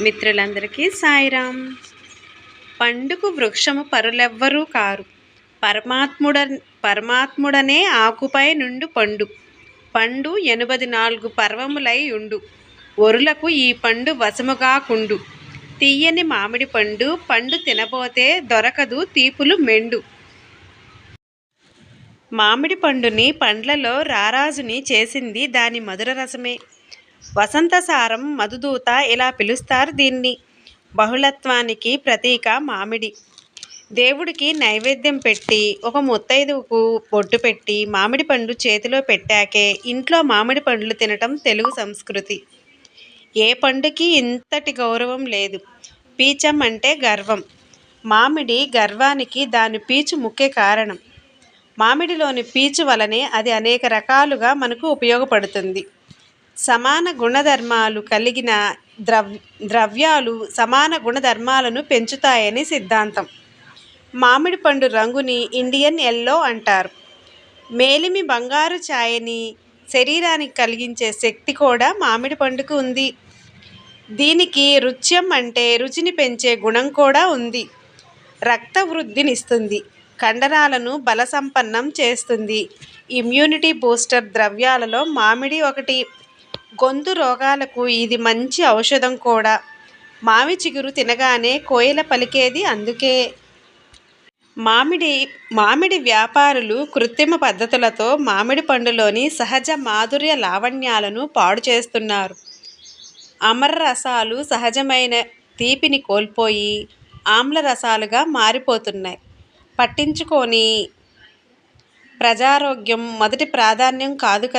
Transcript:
మిత్రులందరికీ సాయిరాం. పండుకు వృక్షము పరులెవ్వరూ కారు. పరమాత్ముడ పరమాత్ముడనే ఆకుపై నుండు పండు. పండు ఎనుబది నాలుగు పర్వములై ఉండు. ఒరులకు ఈ పండు వశముగాకుండు తీయని మామిడి పండు పండు తినబోతే దొరకదు తీపులు మెండు. మామిడి పండుని పండ్లలో రారాజుని చేసింది దాని మధుర రసమే. వసంతసారం మధుదూత ఇలా పిలుస్తారు దీన్ని. బహుళత్వానికి ప్రతీక మామిడి. దేవుడికి నైవేద్యం పెట్టి ఒక ముత్తైదువుకు బొట్టు పెట్టి మామిడి పండు చేతిలో పెట్టాకే ఇంట్లో మామిడి పండ్లు తినటం తెలుగు సంస్కృతి. ఏ పండుకి ఇంతటి గౌరవం లేదు. పీచం అంటే గర్వం. మామిడి గర్వానికి దాని పీచు ముఖ్య కారణం. మామిడిలోని పీచు వలనే అది అనేక రకాలుగా మనకు ఉపయోగపడుతుంది. సమాన గుణధర్మాలు కలిగిన ద్రవ్ ద్రవ్యాలు సమాన గుణధర్మాలను పెంచుతాయని సిద్ధాంతం. మామిడి పండు రంగుని ఇండియన్ ఎల్లో అంటారు. మేలిమి బంగారు ఛాయని శరీరానికి కలిగించే శక్తి కూడా మామిడి పండుకు ఉంది. దీనికి రుచ్యం అంటే రుచిని పెంచే గుణం కూడా ఉంది. రక్త వృద్ధినిస్తుంది. కండరాలను బలసంపన్నం చేస్తుంది. ఇమ్యూనిటీ బూస్టర్ ద్రవ్యాలలో మామిడి ఒకటి. గొంతు రోగాలకు ఇది మంచి ఔషధం కూడా. మామి చిగురు తినగానే కోయిల పలికేది అందుకే. మామిడి మామిడి వ్యాపారులు కృత్రిమ పద్ధతులతో మామిడి పండులోని సహజ మాధుర్య లావణ్యాలను పాడు చేస్తున్నారు. అమర రసాలు సహజమైన తీపిని కోల్పోయి ఆమ్ల రసాలుగా మారిపోతున్నాయి. పట్టించుకొని ప్రజారోగ్యం మొదటి ప్రాధాన్యం కాదు కదా.